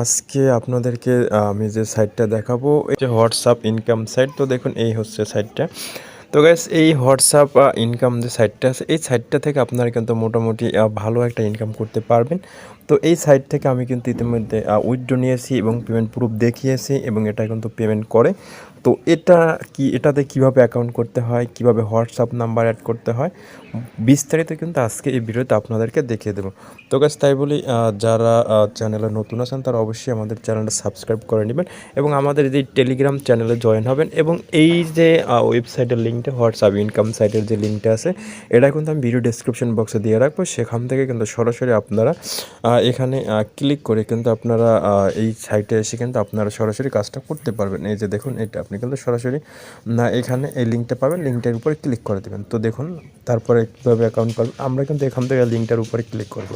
আজকে আপনাদেরকে আমি যে সাইটটা দেখাবো যে হোয়াটসঅ্যাপ ইনকাম সাইট তো দেখুন, এই হচ্ছে সাইটটা তো গ্যাস এই হোয়াটসঅ্যাপ ইনকাম যে সাইটটা আছে, এই সাইটটা থেকে আপনারা কিন্তু মোটামুটি ভালো একটা ইনকাম করতে পারবেন। তো এই সাইট থেকে আমি কিন্তু ইতিমধ্যে উইথড্র নিয়েছি এবং পেমেন্ট প্রুফ দেখিয়েছি এবং এটা কিন্তু পেমেন্ট করে। তো এটা কি, এটাতে কীভাবে অ্যাকাউন্ট করতে হয়, কীভাবে হোয়াটসঅ্যাপ নাম্বার অ্যাড করতে হয়, বিস্তারিত কিন্তু আজকে এই ভিডিওতে আপনাদেরকে দেখিয়ে দেবো। তো গাছ তাই বলি যারা চ্যানেলে নতুন আছেন, তারা অবশ্যই আমাদের চ্যানেলটা সাবস্ক্রাইব করে নেবেন এবং আমাদের যে টেলিগ্রাম চ্যানেলে জয়েন হবেন এবং এই যে ওয়েবসাইটের লিঙ্কটা হোয়াটসঅ্যাপ ইনকাম সাইটের যে লিঙ্কটা আছে, এটা কিন্তু আমি ভিডিও ডিসক্রিপশন বক্সে দিয়ে রাখব। সেখান থেকে কিন্তু সরাসরি আপনারা এখানে ক্লিক করে কিন্তু আপনারা এই সাইটে এসে কিন্তু আপনারা সরাসরি কাজটা করতে পারবেন। এই যে দেখুন, এটা আপনি কিন্তু সরাসরি, না, এখানে এই লিঙ্কটা পাবেন লিঙ্কটার উপরে ক্লিক করে দেবেন। তো দেখুন, তারপরে কীভাবে অ্যাকাউন্ট পাবেন, আমরা কিন্তু এখান থেকে লিঙ্কটার উপরে ক্লিক করব।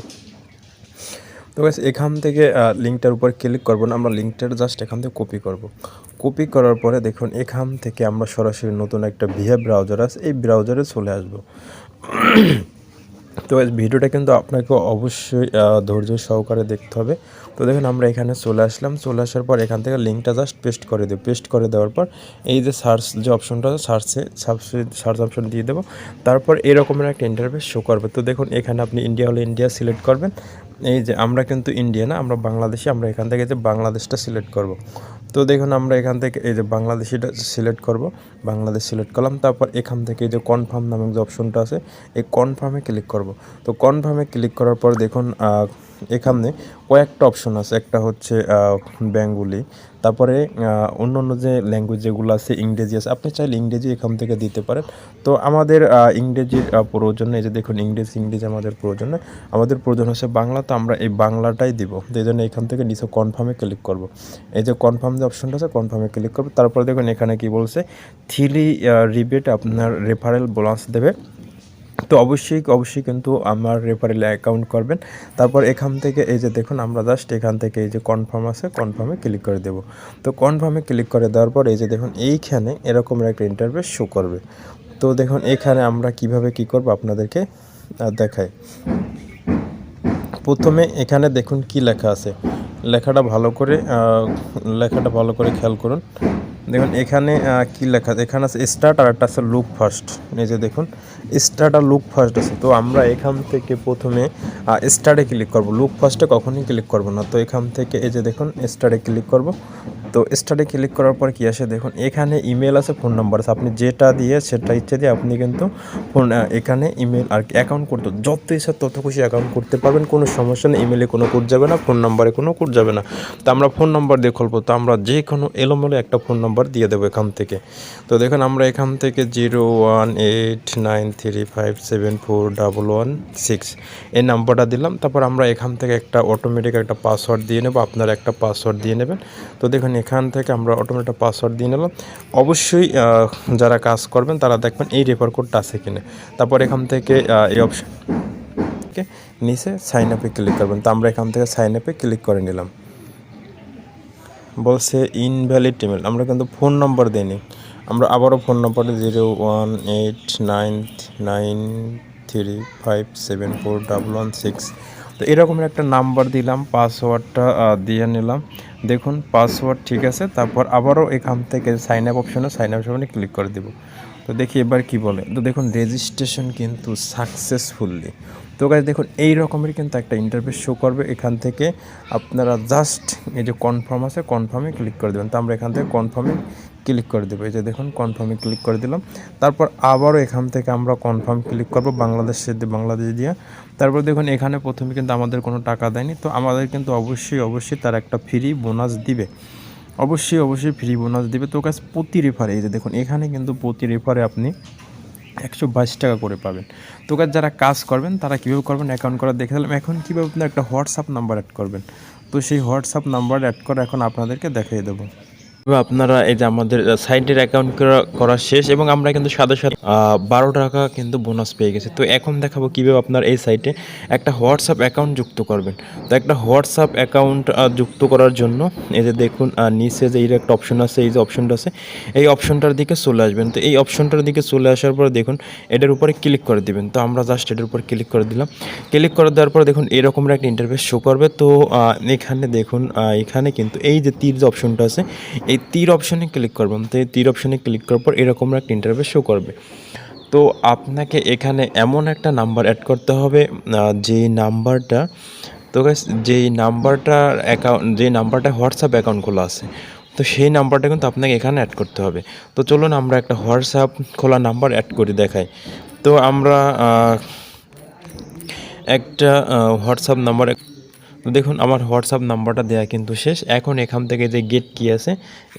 তো গাছ এখান থেকে লিঙ্কটার উপর ক্লিক করব না, আমরা লিঙ্কটার জাস্ট এখান থেকে কপি করব। কপি করার পরে দেখুন, এখান থেকে আমরা সরাসরি নতুন একটা ভিএ ব্রাউজার আছে, এই ব্রাউজারে চলে আসব। তো ভিডিওটা কিন্তু আপনাকে অবশ্যই ধৈর্য সহকারে দেখতে হবে। তো দেখুন, আমরা এখানে চলে আসলাম। চলে আসার পর এখান থেকে লিঙ্কটা জাস্ট পেস্ট করে দেবো পেস্ট করে দেওয়ার পর এই যে সার্চ যে অপশনটা সার্চে সার্চ অপশন দিয়ে দেবো। তারপর এরকমের একটা ইন্টারফেস শো করবে। তো দেখুন, এখানে আপনি ইন্ডিয়া হলে ইন্ডিয়া সিলেক্ট করবেন। এই যে আমরা কিন্তু ইন্ডিয়া না, আমরা বাংলাদেশি, আমরা এখান থেকে যে বাংলাদেশটা সিলেক্ট করব। তো দেখুন, আমরা এখান থেকে এই যে বাংলাদেশিটা সিলেক্ট করব, বাংলাদেশ সিলেক্ট করলাম, তারপর এখান থেকে এই যে কনফার্ম নামক যে অপশনটা আছে, এই কনফার্মে ক্লিক করব। তো কনফার্মে ক্লিক করার পর দেখুন এখানে কয়েকটা অপশন আছে। একটা হচ্ছে বেঙ্গুলি, তারপরে অন্য অন্য যে ল্যাঙ্গুয়েজ যেগুলো আছে, ইংরেজি আছে, আপনি চাইলে ইংরেজি এখান থেকে দিতে পারেন। তো আমাদের ইংরেজির প্রয়োজন নেই। যে দেখুন, ইংরেজি ইংরেজি আমাদের প্রয়োজন আমাদের প্রয়োজন হচ্ছে বাংলা, তো আমরা এই বাংলাটাই দিব। তো এই জন্য এখান থেকে নিচে কনফার্মে ক্লিক করব। এই যে কনফার্ম যে অপশনটা আছে কনফার্মে ক্লিক করব। তারপরে দেখুন, এখানে কি বলছে থ্রি রিবেট আপনার রেফারেল বোনাস দেবে। তো অবশ্যই অবশ্যই কিন্তু আমার রেফারেলে অ্যাকাউন্ট করবেন। তারপর এখান থেকে এই যে দেখুন, আমরা জাস্ট এখান থেকে এই যে কনফার্ম আছে কনফার্মে ক্লিক করে দেব। তো কনফার্মে ক্লিক করে দেওয়ার পর এই যে দেখুন, এইখানে এরকম একটা ইন্টারভেস শো করবে। তো দেখুন, এখানে আমরা কীভাবে কি করব আপনাদেরকে দেখাই। প্রথমে এখানে দেখুন কি লেখা আছে। লেখাটা ভালো করে লেখাটা ভালো করে খেয়াল করুন। দেখুন, এখানে কি লেখা আছে? এখানে আছে স্টার্ট আর একটা আছে লুক ফার্স্ট যে দেখুন স্টার্ট আর লুক ফার্স্ট আছে। তো আমরা এখান থেকে প্রথমে স্টার্টে ক্লিক করব। লুক ফার্স্টে কখনই ক্লিক করব না। তো এখান থেকে এই যে দেখুন স্টার্টে ক্লিক করব। তো স্টার্টে ক্লিক করার পর কি আসে? দেখুন, এখানে ইমেল আছে ফোন নাম্বার আছে। আপনি যেটা দিয়ে, সেটা ইচ্ছে দিয়ে আপনি কিন্তু ফোন এখানে ইমেল আর অ্যাকাউন্ট করতে, যত ইচ্ছা তত খুশি অ্যাকাউন্ট করতে পারবেন। কোনো সমস্যা নেই ইমেলে কোনো কোড যাবে না ফোন নাম্বারে কোনো কোড যাবে না। তো আমরা ফোন নাম্বার দিয়ে তো আমরা যে কোনো এলোমেলো একটা ফোন নাম্বার দিয়ে দেবো এখান থেকে। তো দেখুন, আমরা এখান থেকে zero one eight nine three five seven four double one six এই নাম্বারটা দিলাম। তারপর আমরা এখান থেকে একটা অটোমেটিক একটা পাসওয়ার্ড দিয়ে নেব। আপনারা একটা পাসওয়ার্ড দিয়ে নেবেন। তো দেখুন, এখান থেকে আমরা অটোমেটিক পাসওয়ার্ড দিয়ে নিলাম। অবশ্যই যারা কাজ করবেন, তারা দেখবেন এই রেফার কোডটা আছে কিনা। তারপর এখান থেকে এই অপশন নিচে সাইন আপে ক্লিক করবেন। তো আমরা এখান থেকে সাইন আপে ক্লিক করে নিলাম। বলছে ইনভ্যালিড ইমেল আমরা কিন্তু ফোন নম্বর দিইনি। আমরা আবারও phone number zero one eight nine nine three five seven four double one six তো এরকমের একটা নাম্বার দিলাম পাসওয়ার্ডটা দিয়ে নিলাম। দেখুন পাসওয়ার্ড ঠিক আছে, তারপর আবারও এখান থেকে সাইন আপ অপশনে সাইন আপ অপশনে ক্লিক করে দেবো। তো দেখি এবার কি বলে। তো দেখুন রেজিস্ট্রেশন কিন্তু সাকসেসফুলি তো গাছ দেখুন, এই রকমের কিন্তু একটা ইন্টারভিউ শো করবে। এখান থেকে আপনারা জাস্ট এই যে কনফার্ম আছে কনফার্মে ক্লিক করে দেবেন। তো আমরা এখান থেকে কনফার্মে ক্লিক করে দেবো। এই যে দেখুন কনফার্মে ক্লিক করে দিলাম। তারপর আবারও এখান থেকে আমরা কনফার্ম ক্লিক করব বাংলাদেশ বাংলাদেশ দিয়ে। তারপর দেখুন, এখানে প্রথমে কিন্তু আমাদের কোনো টাকা দেয়নি। তো আমাদের কিন্তু অবশ্যই অবশ্যই তার একটা ফ্রি বোনাস দিবে। অবশ্যই অবশ্যই ফ্রি বোনাস দেবে। তো কাজ প্রতি রেফারে এই যে দেখুন, এখানে কিন্তু প্রতি রেফারে আপনি একশো বাইশ টাকা করে পাবেন। তো কাজ যারা কাজ করবেন, তারা কীভাবে করবেন অ্যাকাউন্ট করা দেখে দিলাম। এখন কীভাবে আপনার একটা হোয়াটসঅ্যাপ নাম্বার অ্যাড করবেন? তো সেই হোয়াটসঅ্যাপ নাম্বার অ্যাড করে এখন আপনাদেরকে দেখিয়ে দেবো। আপনারা এই যে আমাদের সাইটের অ্যাকাউন্ট করা শেষ এবং আমরা কিন্তু সাথে সাথে বারো টাকা কিন্তু বোনাস পেয়ে গেছি। তো এখন দেখাবো কীভাবে আপনার এই সাইটে একটা হোয়াটসঅ্যাপ অ্যাকাউন্ট যুক্ত করবেন। তো একটা হোয়াটসঅ্যাপ অ্যাকাউন্ট যুক্ত করার জন্য এই যে দেখুন নিচে যে এই একটা অপশন আছে, এই যে অপশনটা আছে, এই অপশনটার দিকে চলে আসবেন। তো এই অপশনটার দিকে চলে আসার পর দেখুন, এটার উপরে ক্লিক করে দিবেন। তো আমরা জাস্ট এটার উপর ক্লিক করে দিলাম। ক্লিক করে দেওয়ার পর দেখুন, এরকমের একটা ইন্টারফেস শো করবে। তো এখানে দেখুন এখানে কিন্তু এই যে তীর যে অপশনটা আছে, এই তীর অপশনে ক্লিক করবেন তো এই তীর অপশনে ক্লিক করার পর এরকম একটা ইন্টারফেস শো করবে। তো আপনাকে এখানে এমন একটা নাম্বার অ্যাড করতে হবে যে নাম্বারটা তো যেই নাম্বারটার অ্যাকাউন্ট যে নাম্বারটা হোয়াটসঅ্যাপ অ্যাকাউন্ট খোলা আছে, তো সেই নাম্বারটা কিন্তু আপনাকে এখানে অ্যাড করতে হবে। তো চলুন আমরা একটা হোয়াটসঅ্যাপ খোলা নাম্বার অ্যাড করে, দেখাই। তো আমরা একটা হোয়াটসঅ্যাপ নাম্বার তো দেখুন, আমার হোয়াটসঅ্যাপ নাম্বারটা দেওয়া কিন্তু শেষ। এখন এখান থেকে যে গেট কি আছে,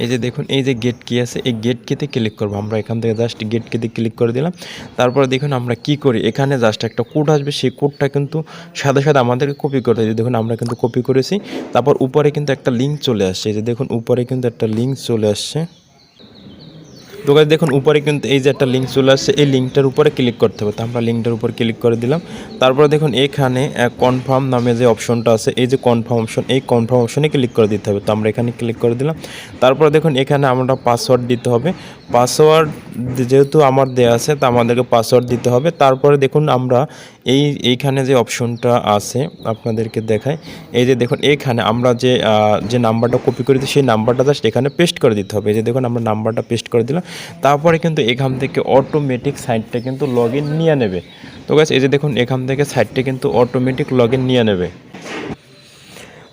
এই যে দেখুন, এই যে গেট কি আছে, এই গেট কিতে ক্লিক করব। আমরা এখান থেকে জাস্ট গেট কিতে ক্লিক করে দিলাম। তারপরে দেখুন, আমরা কি করি? এখানে জাস্ট একটা কোড আসবে। সেই কোডটা কিন্তু সাথে সাথে আমাদেরকে কপি করতে হবে। দেখুন, আমরা কিন্তু কপি করেছি। তারপর উপরে কিন্তু একটা লিঙ্ক চলে আসছে। এই যে দেখুন, উপরে কিন্তু একটা লিঙ্ক চলে আসছে। তো guys দেখুন, উপরে কিন্তু এই যে একটা লিঙ্ক চলে আসছে, এই লিঙ্কটার উপরে ক্লিক করতে হবে। তো আমরা লিঙ্কটার উপর ক্লিক করে দিলাম। তারপরে দেখুন, এখানে কনফার্ম নামে যে অপশনটা আছে, এই যে কনফার্ম অপশন এই কনফার্ম অপশনে ক্লিক করে দিতে হবে। তো আমরা এখানে ক্লিক করে দিলাম। তারপরে দেখুন, এখানে আমরা পাসওয়ার্ড দিতে হবে। পাসওয়ার্ড যেহেতু আমার দেয়া আছে, তা আমাদেরকে পাসওয়ার্ড দিতে হবে। তারপরে দেখুন, আমরা এই, এইখানে যে অপশনটা আছে, আপনাদেরকে দেখায় এই যে দেখুন, এখানে আমরা যে যে নাম্বারটা কপি করে দিই সেই নাম্বারটা জাস্ট এখানে পেস্ট করে দিতে হবে। এই যে দেখুন, আমরা নাম্বারটা পেস্ট করে দিলাম। তারপরে কিন্তু এখান থেকে অটোমেটিক সাইটটা কিন্তু লগ নিয়ে নেবে। তো গাছ এই যে দেখুন, এখান থেকে সাইটটা কিন্তু অটোমেটিক লগ নিয়ে নেবে।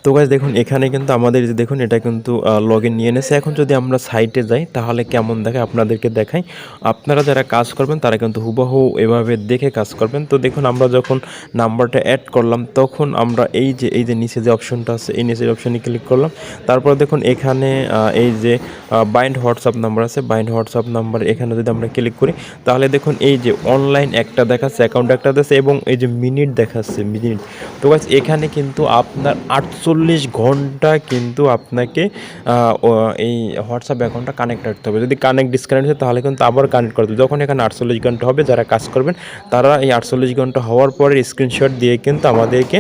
তো গাছ দেখুন, এখানে কিন্তু আমাদের যে দেখুন, এটা কিন্তু লগ ইন নিয়ে এনেছে। এখন যদি আমরা সাইটে যাই, তাহলে কেমন দেখে আপনাদেরকে দেখাই। আপনারা যারা কাজ করবেন, তারা কিন্তু হুবহু এভাবে দেখে কাজ করবেন। তো দেখুন, আমরা যখন নাম্বারটা অ্যাড করলাম, তখন আমরা এই যে এই যে নিচে যে অপশনটা আছে, এই নিচের অপশনে ক্লিক করলাম। তারপর দেখুন, এখানে এই যে বাইন্ড হোয়াটসঅ্যাপ নাম্বার আছে। বাইন্ড হোয়াটসঅ্যাপ নাম্বার এখানে যদি আমরা ক্লিক করি, তাহলে দেখুন, এই যে অনলাইন একটা দেখাচ্ছে অ্যাকাউন্ট একটা দেখাচ্ছে এবং এই যে মিনিট দেখাচ্ছে মিনিট তো গাছ এখানে কিন্তু আপনার আটচল্লিশ ঘণ্টা কিন্তু আপনাকে এই হোয়াটসঅ্যাপ অ্যাকাউন্টটা কানেক্ট রাখতে হবে। যদি কানেক্ট ডিসকানেক্ট হয়, তাহলে কিন্তু আবার কানেক্ট করতে হবে যখন এখানে আটচল্লিশ ঘণ্টা হবে, যারা কাজ করবেন, তারা এই আটচল্লিশ ঘণ্টা হওয়ার পরে স্ক্রিনশট দিয়ে কিন্তু আমাদেরকে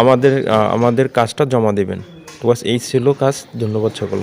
আমাদের আমাদের কাজটা জমা দেবেন। তো বাস এই ছিল কাজ। ধন্যবাদ সকল